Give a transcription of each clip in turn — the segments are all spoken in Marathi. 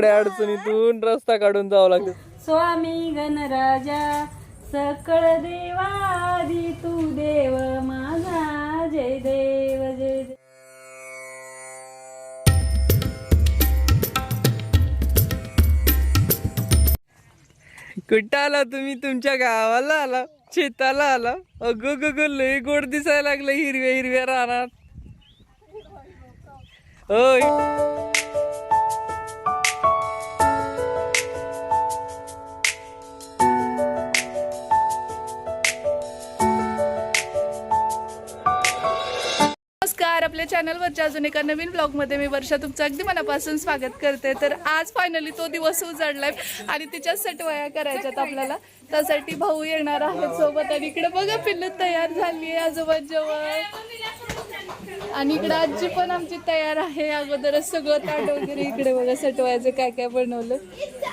एवढ्या अडचणीतून रस्ता काढून जावं लागतं स्वामी गणराजा सकळ देवादी तू देव माझा जय देव जय देव. कुठं आला तुम्ही? तुमच्या गावाला आला? शेताला आला? अगं ग ग लय गोड दिसायला लागलं हिरव्या हिरव्या रानात. होय नमस्कार. आपल्या चॅनलवरच्या अजून एका नवीन ब्लॉगमध्ये मी वर्षा. तुमचं अगदी मनापासून स्वागत करते. तर आज फायनली तो दिवस उजाडलाय आणि तिच्या सटवाया करायच्यात आपल्याला. त्यासाठी भाऊ येणार आहेत सोबत आणि इकडे बघा पिल्लू तयार झाली आहे आजोबा जेवण आणि इकडे आजी पण आमची तयार आहे. अगोदरच सगळं ताट वगैरे इकडे बघा सटवायचं काय काय बनवलं.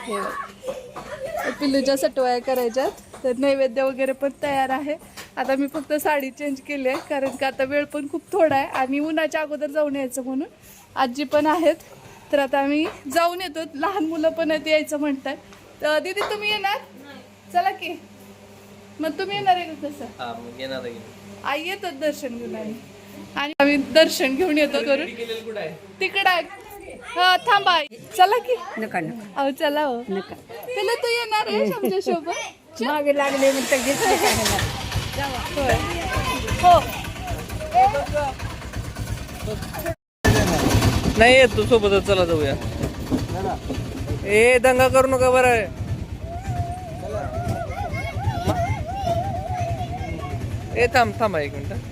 हे पिल्लूच्या सटवाया करायच्यात. तर नैवेद्य वगैरे पण तयार आहे. आता मी फक्त साडी चेंज केली आहे कारण का आता वेळ पण खूप थोडा आहे. आणि उन्हाच्या अगोदर जाऊन यायचं म्हणून. आजी पण आहेत. तर आता आम्ही जाऊन येतो. लहान मुलं पण आहेत यायचं म्हणताय तर दीदी तुम्ही येणार? चला की. मग तुम्ही येणार आहे का कसं आई येतो दर्शन घेऊन आम्ही आणि आम्ही दर्शन घेऊन येतो करून तिकडं आहे. हा थांबा आई. चला की. नका नका. अहो चला हो. नका. त्याला तू येणार आहे आमच्यासोबत मागे लागले मग हो. नाही येत तू सोबतच चला जाऊया. ए दंगा करू नका बरं. आहे ए थांब थांबा एक मिनिट.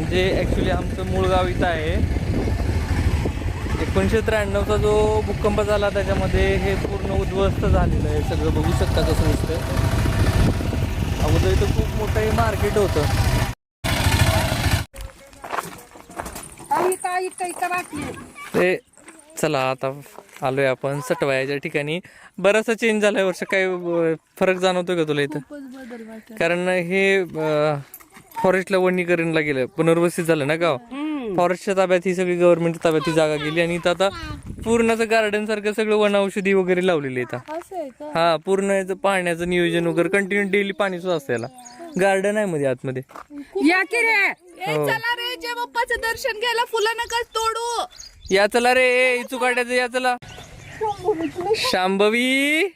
म्हणजे ॲक्च्युली आमचं मूळ गाव इथं आहे. एकोणीसशे त्र्याण्णवचा जो भूकंप झाला त्याच्यामध्ये हे पूर्ण उद्ध्वस्त झालेलं आहे. सगळं बघू शकता कसं दिसतं अगोदर इथं खूप मोठं हे मार्केट होतं. काही काही काही ते चला आता आलोय आपण सटवायाच्या ठिकाणी. बराचसा चेंज झालाय वर्ष. अं, फरक जाणवतोय का तुला इथं? कारण हे फॉरेस्टला वनीकरणला गेलं. पुनर्वसित झालं ना गाव? फॉरेस्टच्या ताब्यात ही सगळी गव्हर्नमेंटच्या ताब्यात ही जागा गेली आणि इथं आता पूर्णचं गार्डन सारखं सगळं वन औषधी वगैरे लावलेली इथं हा पूर्ण याचं पाण्याचं नियोजन वगैरे कंटिन्यू डेली पाणी सुद्धा असतं याला. गार्डन आहे मध्ये आतमध्ये. या की रे? ए चला रे जय बाप्पाचं दर्शन घ्यायला फुलं नका तोडू. या चला रे इचू काढायचं या चला. शांभवी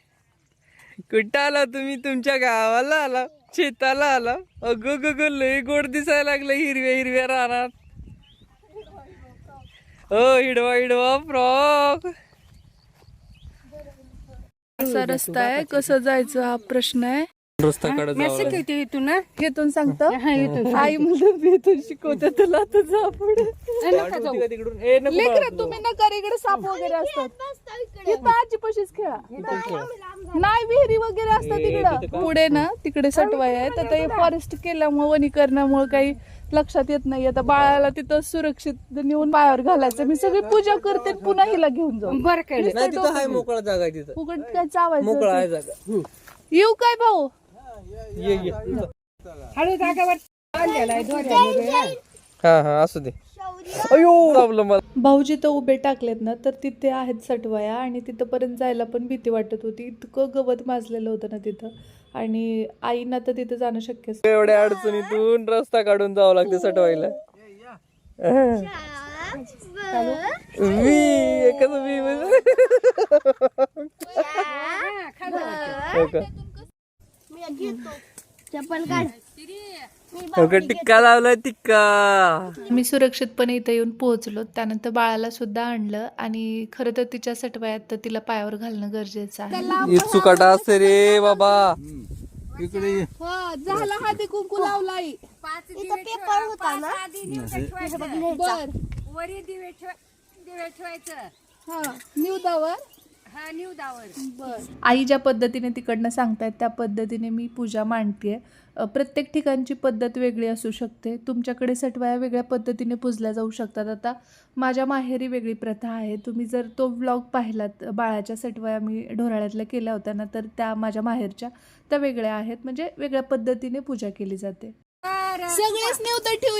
कुठं आला तुम्ही? तुमच्या गावाला आला. शेताला आला. अगं ग ग लय गोड दिसायला लागलं हिरव्या हिरव्या रानात. हो हिडवा हिडवा फ्रॉक असा रस्ता आहे? कसं जायचं? हा प्रश्न आहे. रस्ता. किती इथून ना सांगतो. इथून आई मुलं मी इथून शिकवते तुला होती का तिकडून ए नको लेकरं बाळा. तुम्ही नका रे, इकडे साप वगैरे असतात. इथं आजी पशीच खेळा. नाही विहिरी वगैरे असतात तिकडं. पुढे ना तिकडे सटवाय आहे. तर ते फॉरेस्ट केल्यामुळे वनीकरणामुळे काही लक्षात येत नाही आता बाळाला तिथं सुरक्षित नेऊन पायावर घालायचं. मी सगळी पूजा करते आणि पुन्हा हिला घेऊन जाऊ. बरं केलं नाही तिथं आहे मोकळा जागा आहे तिथं. उघड काय मोकळा आहे चावायचं जागा येऊ काय भाऊ? ये ये हळू जागावर. आहे दोऱ्यामध्ये. हा हा असू दे. अयो. भाऊ जिथं उभे टाकलेत ना तर तिथे आहेत सटवाया आणि तिथंपर्यंत जायला पण भीती वाटत होती. इतकं गवत माजलेलं होतं ना तिथं. आणि आईना तर तिथं जाणं शक्य एवढ्या अडचणीतून रस्ता काढून जावं लागते सटवायला. मी एकच मी हो चप्पल काढ. मी अगं टिक्का लावलाय टिक्का. मी सुरक्षितपणे इथे येऊन पोहोचलो. त्यानंतर बाळाला सुद्धा आणलं आणि खरं तर तिच्या सटवायात तर तिला पायावर घालणं गरजेचं आहे. इचुकाटा असते रे बाबा. झाला हळदी कुंकू लावलाय. पेपर होता ना? बर वरी दिवे ठेव दिवे ठेवायचं. हा निवदावर हा बर. आई ज्या पद्धतीने तिकडनं सांगतायत त्या पद्धतीने मी पूजा मांडतेय. अ, प्रत्येक ठिकाणची पद्धत वेगळी असू शकते. तुमच्याकडे सटवाया वेगळ्या पद्धतीने पुजल्या जाऊ शकतात. आता माझ्या माहेरी वेगळी प्रथा आहे. तुम्ही जर तो व्लॉग पाहिलात बाळाच्या सटवाया मी ढोराळ्यातल्या केल्या होत्या ना तर त्या माझ्या माहेरच्या त्या वेगळ्या आहेत. म्हणजे वेगळ्या पद्धतीने पूजा केली जाते. सगळेच नेवता ठेवू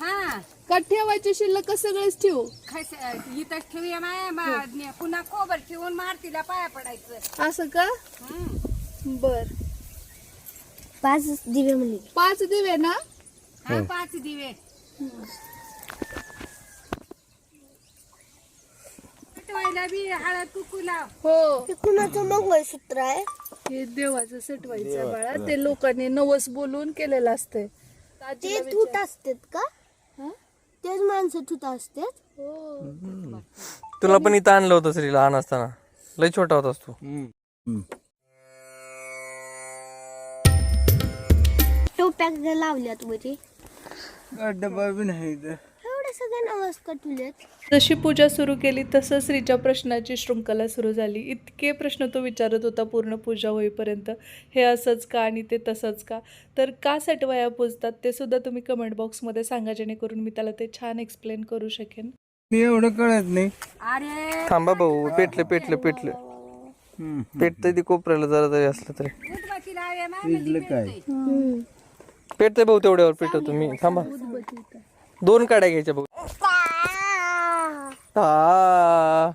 हा. का ठेवायचे शिल्लक सगळेच ठेवू? खस इथं ठेवूया माया मा- पुन्हा कोबर ठेवून मारतीला पाया पडायचं. असं का? हम्म. बर. पाच दिवे म्हणले पाच दिवे ना? हा पाच दिवे. पेटवायला बी हळद कुकू लाव. हो. हे कुणाचं मंगळसूत्र आहे? हे देवाचं सटवायचं बाळा. ते लोकांनी नवस बोलून केलेलं असतंय. ते ठूट असतात का? तेच माणसं ठूट असतात. तुला पण इथं आणलं होतं श्री लहान असताना. लय छोटा होतास तू. टोप्या लावल्यात वरी. डबा बी नाही इथं. जशी पूजा सुरू केली तसं श्रीच्या प्रश्नाची शृंखला सुरू झाली. इतके प्रश्न तो विचारत होता पूर्ण पूजा होईपर्यंत. हे असंच का आणि ते तसंच का? तर का सटवाया पूजतात ते सुद्धा तुम्ही कमेंट बॉक्समध्ये सांगा जेणेकरून मी त्याला ते छान एक्सप्लेन करू शकेन. मी एवढं कळत नाही. अरे थांबा भाऊ पेटलं पेटलं पेटलं. हम्म. पेटतंय ती कोपऱ्याला जरा तरी असलं तरी. काय? पेटतंय. भाऊ तेवढ्यावर पेटवतो मी. थांबा. दोन काड्या घ्यायच्या भाऊ आ,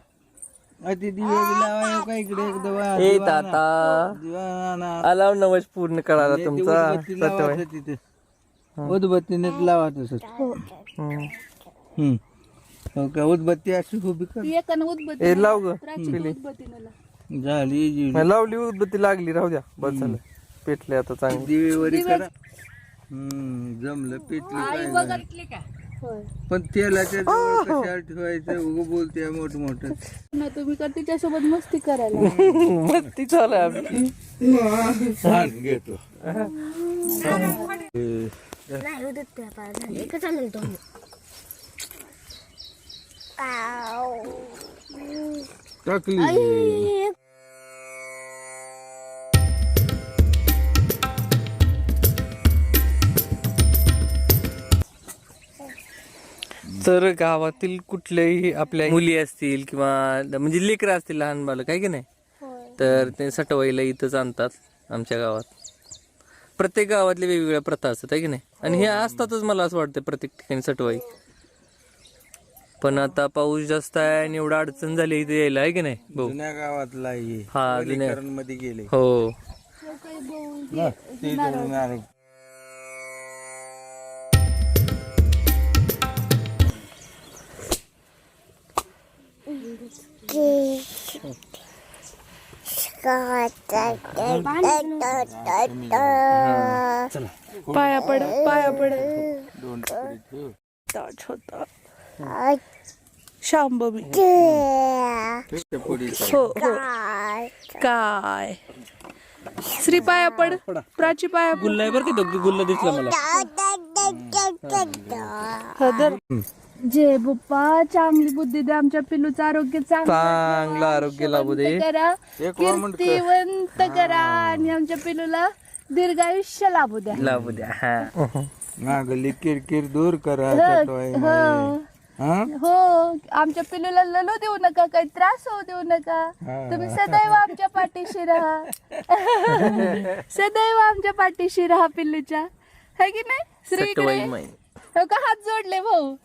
अति दिवे बी लावाय का इकडे एक दवा ए ताता. नवस पूर्ण करायला तुमचा. उदबत्ती तिथे. उदबत्तीनेच लावा तसंच. हम्म. हो का? उदबत्ती अशी उभी कर एकानं उदबत्ती ए लाव ग उदबत्तीनं. झाली जिवली. लावली उदबत्ती लागली राहू द्या. बस झालं. पेटले आता चांगली. दिवे वरी करा. हम्म जमलं पेटलं काय पण तेलाच्या जवळ कशाला ठेवायचं? उगं बोलते मोठ मोठ ना तुम्ही का तिच्यासोबत मस्ती करायला. मस्ती चालू आहे आपली. घेतो. नाही त्या एकच तो टाकली तर गावातील कुठल्याही आपल्या मुली असतील किंवा म्हणजे लेकरं असतील लहान बालक आहे की नाही? तर ते सटवाईला इथंच आणतात आमच्या गावात. प्रत्येक गावातल्या वेगवेगळ्या प्रथा असतात आहे की नाही? आणि हे असतातच मला असं वाटतं प्रत्येक ठिकाणी सटवाई. पण आता पाऊस जास्त आहे आणि एवढं अडचण झाली इथे यायला आहे की नाही भाऊ? जुन्या गावातला हे हा जुन्या. मध्ये गेले. हो. ना, ते. पाया पड पाया पड. दोन होता पुढीचं. हो हो. काय? श्री पाया पड प्राची पाया पड. गुल्ला आहे बरं का गुल्ला दिसला मला. जे बुप्पा चांगली बुद्धी दे आमच्या पिल्लूचं आरोग्य चांगलं चांगलं आरोग्य लाभू दे. करा एक कर. कीर्तिवंत करा आणि आमच्या पिल्लूला दीर्घायुष्य लाभू द्या. लाभू द्या हा. नागली किरकिर दूर करा हो, सटवाई हो. माई. हा. हो? आमच्या पिल्लूला ललो देऊ नका काही त्रास होऊ देऊ नका. हा. तुम्ही सदैव आमच्या पाठीशी राहा. सदैव आमच्या पाठीशी राहा पिल्लूच्या है की नाही? श्री सटवाई इकडे माई. का? हात जोडले भाऊ.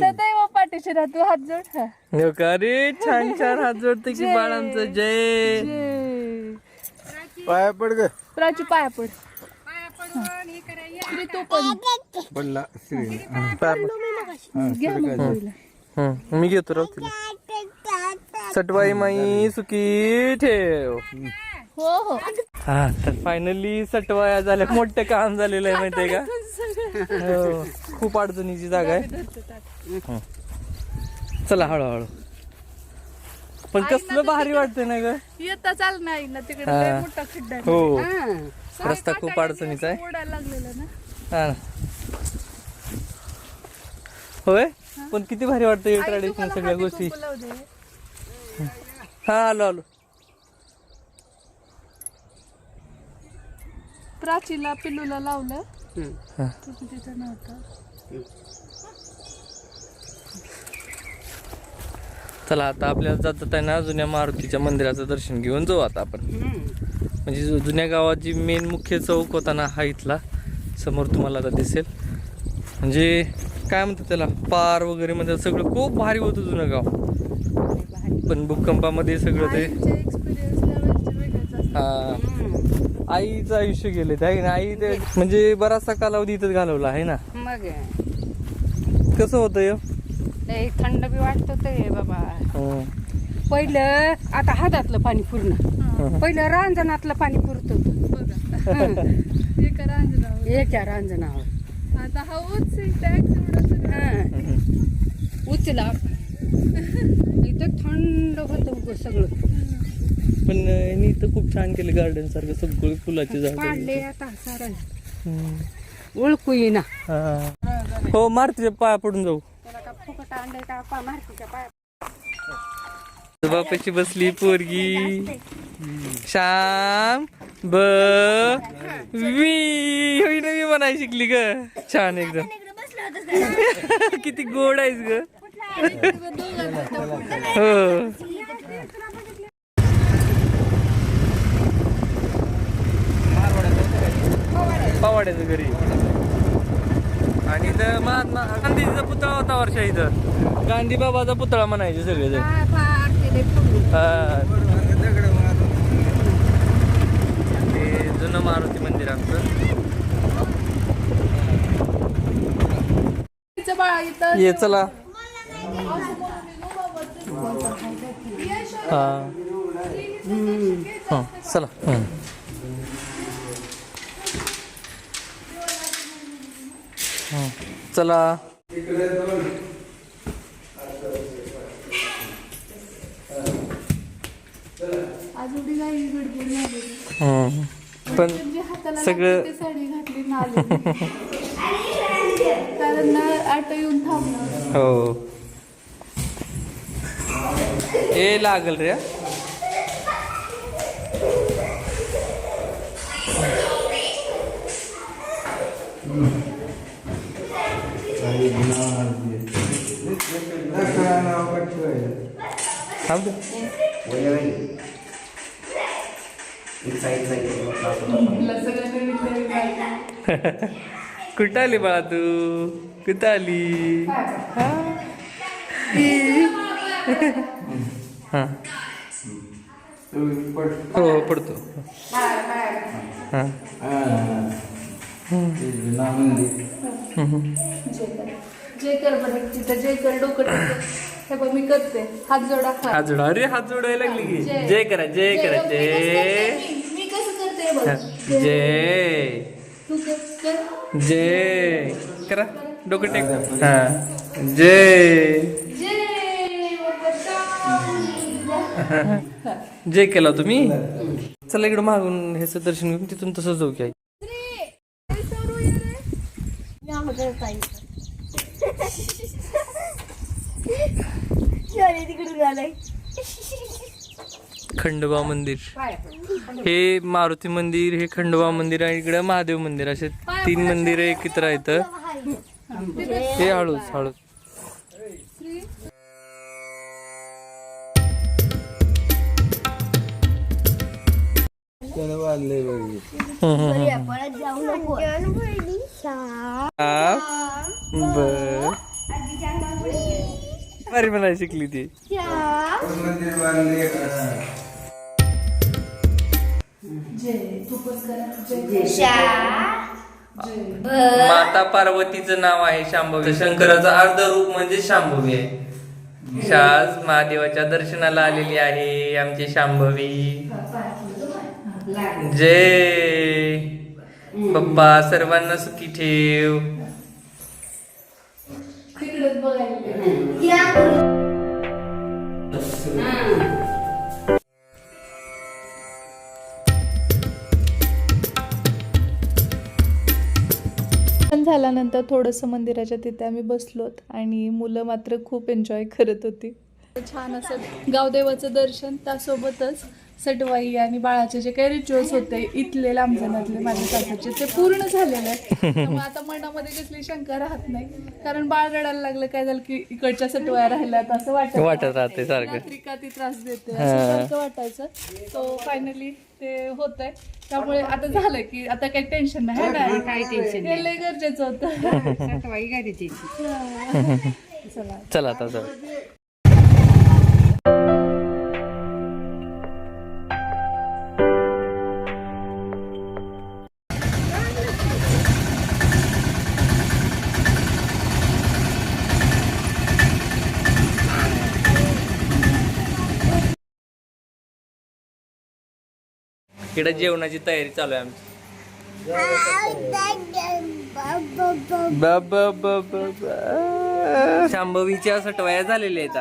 सदैव पाठीशी राहा तू हात जोड. हा. हो का? रे छान छान हात जोडते की बाळांचं. जय. जय. पाया पड ग. प्राची पाया पड. हे श्री तू पण. पडला. श्री पाय पड. घ्या मग भाऊला. हम्म, मी घेतो राव तिला. सटवाई माई सुकी ठेव. हो हो. हा तर फायनली सटवाया झाल्या. मोठं काम झालेलं आहे माहितीये का? हो खूप अडचणीची जागा आहे. हं. चला हळूहळू. पण कसलं भारी वाटतंय ना ग. येता चाल नाही ना तिकडे हा. लय मोठा खड्डा आहे. रस्ता खूप अडचणीचा आहे. ओढायला लागलेला ना. हा ना. होय? पण किती भारी वाटतं आई, ट्रॅडिशनल तुम्हाला सगळ्या गोष्टी. कुंकू लावू दे. हा आलो आलो. प्राचीला पिल्लूला लावलं. हा. तुम्ही तिथं नव्हतं. चला आता आपल्याला जात जाताना जुन्या मारुतीच्या मंदिराचं दर्शन घेऊन जाऊ आता आपण. म्हणजे जो जुन्या गावात जी मेन मुख्य चौक होता ना हा इथला. समोर तुम्हाला आता दिसेल. म्हणजे काय म्हणतात त्याला पार वगैरे म्हणजे सगळं खूप भारी होतं जुनं गाव. पण भूकंपामध्ये सगळं ते एक्सपिरियन्स हा. आईचं आयुष्य गेले आहे ना? आई ते म्हणजे बराचसा कालावधी इथंच घालवला आहे ना? मग कसं होतं हे? लय थंड बी वाटत होतं बाबा. हं. पहिलं आता हातातलं पाणी पूर्ण. हं. पहिलं रांजणातलं पाणी पुरत होतं. बघा. एका रांजणावर. एका रांजणावर. आता हा उच टॅक्स हं. उचला. इथं थंड होतं उगं सगळं. पण यांनी इथं खूप छान केलं गार्डन सारखं सगळं फुलाची झाड. पाडले आता सारं. ओळखू येईना. हो. मारुतीच्या पाया पडून जाऊ. त्याला का फुकट आणलंय का? पा मारतीच्या पाया. बापाची बसली पोरगी. श्याम ब वी. नवी म्हणाय शिकली ग. छान एकदम किती गोड आहेस ग. हो. पवाड्याचं घरी. आणि इथं महात्मा गांधीचा पुतळा होता वर्षा इथं. गांधी बाबाचा पुतळा म्हणायचे सगळेजण. हा, ते जुनं मारुती मंदिर आमचं. ये चला. हा. हा चला हं. हं, चला आज एवढी काही गडबड झाली हं. पण म्हणजे हाताला सगळं- लागते ती साडी घातली ना आली. कारण ना ऑटो येऊन थांबणार. हो. ए लागल रे. दे. कुठं आली बाळा तू? कुठं आली? हा? हा. हो हो, पडतो हा. नाव मंदिर जे कर बरं तिथं जे कर डोकं टेक. हे बघ मी करते. हात जोडा खा हात जोडा. अरे हात जोडायला लागली की. जय. करा जय करा जय. मी कसं करते बघ? जय. तू कर कर. जय. करा. डोकं टेक. हा जय. जय. केला तुम्ही? चला इकडं मागून ह्याचं दर्शन घेऊन तिथून तसं जाऊ की आई. खंडोबा मंदिर. हे मारुती मंदिर हे खंडोबा मंदिर आणि इकडे महादेव मंदिर असे तीन मंदिर एकत्र आहेत. हे हळूच हळूच. त्याने बांधले बघ बर. बरी मला शिकली ती. माता पार्वतीचं नाव आहे शांभवी. शंकराचं अर्ध रूप म्हणजे शांभवी आहे. शाज महादेवाच्या दर्शनाला आलेली आहे आमची शांभवी. जय. पप्पा सर्वांना सुखी ठेव. तिकडेच बघायला पण झाल्यानंतर थोडंसं मंदिराच्या तिथे आम्ही बसलोत आणि मुलं मात्र खूप एन्जॉय करत होती. छान असं गावदेवाचं दर्शन त्यासोबतच. सटवाई आणि बाळाचे जे काही रिच्युअल्स होते इथले लांबजनातले माझ्या सासूचे ते पूर्ण झालेले आहेत. त्यामुळे आता मनामध्ये कसली शंका राहत नाही. कारण बाळ रडायला लागलं काय झालं की इकडच्या सटवाया राहिल्यात असं वाटत वाटत राहते सारखं. ती त्रास देते असं वाटायचं. तो फायनली ते होत आहे त्यामुळे आता झालं की आता काही टेन्शन नाही है काही टेन्शन हे लय गरजेचं होतं. चला. चला आता जाऊ. इकडे जेवणाची तयारी चालू आहे आमची. ब- ब- ब- ब- ब- शांभवीच्या सटवाया झालेल्या आहेत.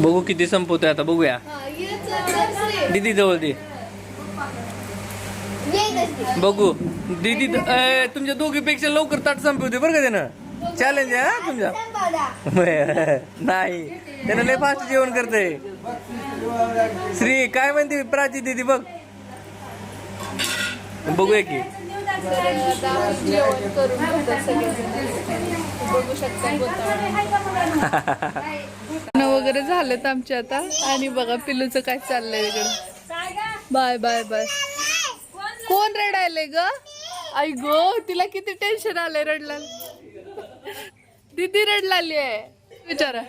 बघू किती संपवतोय आता बघूया. हा. दीदी जवळ दे. बघू. दीदी तुमच्या दोघीपेक्षा लवकर ताट संपवते बरं का त्यानं. चॅलेंज आहे हा तुमच्या नाही. त्यानं लय फास्ट जेवण करते श्री काय म्हणते प्राची दीदी बघ. बघूया की. वगैरे झालेत आमचे आता. आणि बघा पिल्लूचं काय चाललंय इकडे. Bye bye bye. कोण रडायलंय ग? आई गो तिला किती टेन्शन आलंय रडला दीदी रडलाली आहे. विचारा.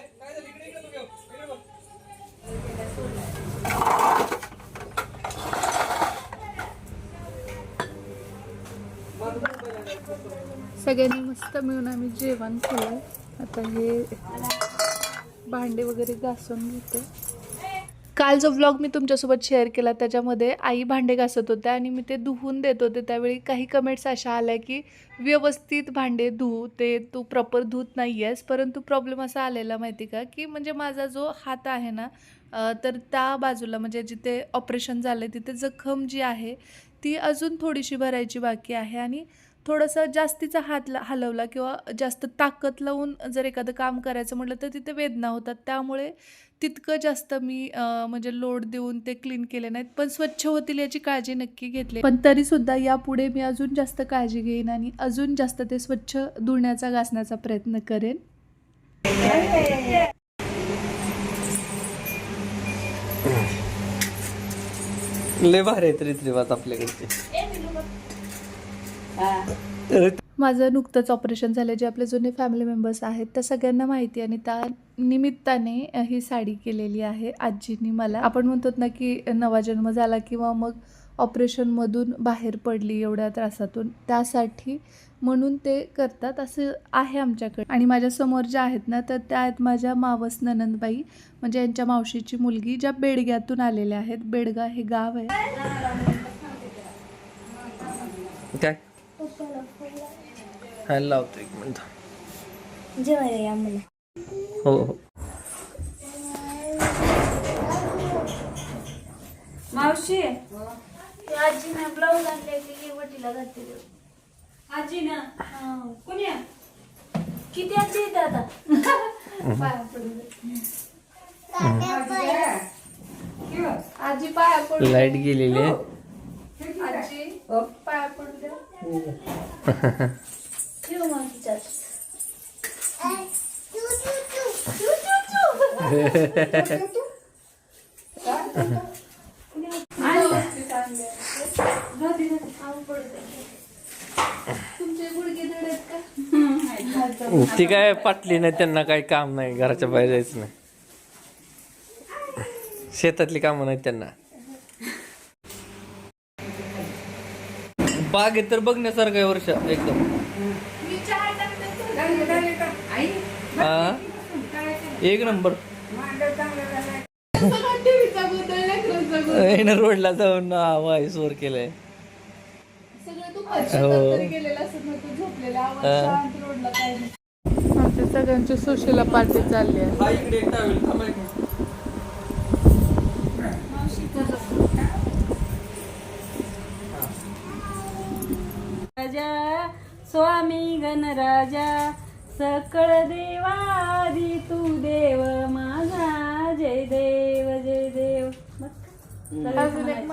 सगळ्यांनी मस्त मिळून आम्ही जेवण केलं आता हे भांडे वगैरे घासून घेते. काल जो व्लॉग मी तुमच्यासोबत शेअर केला. त्याच्यामध्ये आई भांडे घासत होत्या आणि मी ते धुवून देत होते. त्यावेळी काही कमेंट्स अशा आल्या की व्यवस्थित भांडे धुवू ते तू प्रॉपर धुत नाही आहेस परंतु प्रॉब्लेम असा आलेला माहिती का की म्हणजे माझा जो हात आहे ना तर त्या बाजूला म्हणजे जिथे ऑपरेशन झालं तिथे जखम जी आहे ती अजून थोडीशी भरायची बाकी आहे. आणि थोडंसं जास्तीचा हात ला- हलवला किंवा जास्त ताकद लावून जर एखादं काम करायचं म्हटलं तर तिथे वेदना होतात. त्यामुळे तितकं जास्त मी म्हणजे लोड देऊन ते क्लीन केले नाहीत. पण स्वच्छ होतील याची काळजी नक्की घेतली. पण तरीसुद्धा यापुढे मी अजून जास्त काळजी घेईन आणि अजून जास्त ते स्वच्छ धुण्याचा घासण्याचा प्रयत्न करेन. लय भारी आहेत रीतिरिवाज आपल्याकडचे. माझं नुकतंच ऑपरेशन झालं जे आपले जुने फॅमिली मेंबर्स आहेत त्या सगळ्यांना माहिती आणि त्या निमित्ताने ही साडी केलेली आहे आजीनी मला. आपण म्हणतो ना की नवा जन्म झाला किंवा मग ऑपरेशनमधून बाहेर पडली एवढ्या त्रासातून त्यासाठी म्हणून ते करतात असं आहे आमच्याकडे. आणि माझ्यासमोर ज्या आहेत ना तर त्या आहेत माझ्या मावस ननंदबाई म्हणजे यांच्या मावशीची मुलगी ज्या बेडग्यातून आलेल्या आहेत. बेडगा हे गाव आहे. हा लावतो एक मिनिट. जेवायला या मला हो हो. मावशी. आजीने ब्लाऊज आणले की वटीला घातले आजी ना कोणी? किती आजी येते आता? किंवा? आजी पाया पडू लाइट गेलेली आहे. आजी पाया पडू द्या ठेव मग तिच्यात ती काय पाटली नाही त्यांना काही काम नाही घराच्या बाहेर जायचं नाही. शेतातली कामं नाही त्यांना. बाग आहे तर बघण्यासारखं आहे वर्ष एकदम. हा? एक नंबर. ना रोडला जाऊन केलंय. झोपलेला आवाज काय नाही. आमच्या सगळ्यांची सुशीला पार्टी चालली आहे हा इकडे एक टावेल थांबा एक मिनिट. राजा स्वामी गणराजा सकळ देवादी तू देव माझा जय देव जय देव. अजून एक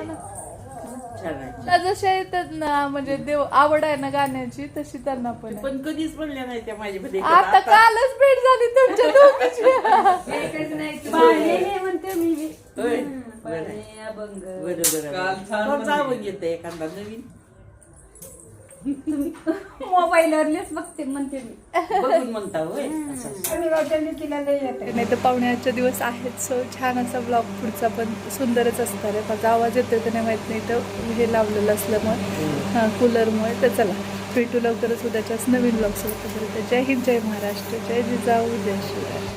जशा येतात ना म्हणजे देव आवड आहे ना गाण्याची तशी त्यांना पण आहे. पण कधीच म्हणल्या नाही त्या माझ्या आता कालच भेट झाली तुमच्या दोघीची. म्हणते मी. बी. होय पाळणे अभंग. बरोबर जावं घेत एखादा नवीन? मोबाईलवरलेच बघते म्हणते मी. बघून म्हणता होय? नाही तर पाहुण्याचे दिवस आहेत सो छान असा ब्लॉग पुढचा पण सुंदरच असणार आहे माझा आवाज येतोय का नाही माहीत नाही तर हे लावलेलं असल्यामुळे हां कूलरमुळे तर चला. भेटू लवकरच उद्याच्याच नवीन ब्लॉग सोबत. जय हिंद जय महाराष्ट्र जय जिजाऊ जय शिवराय.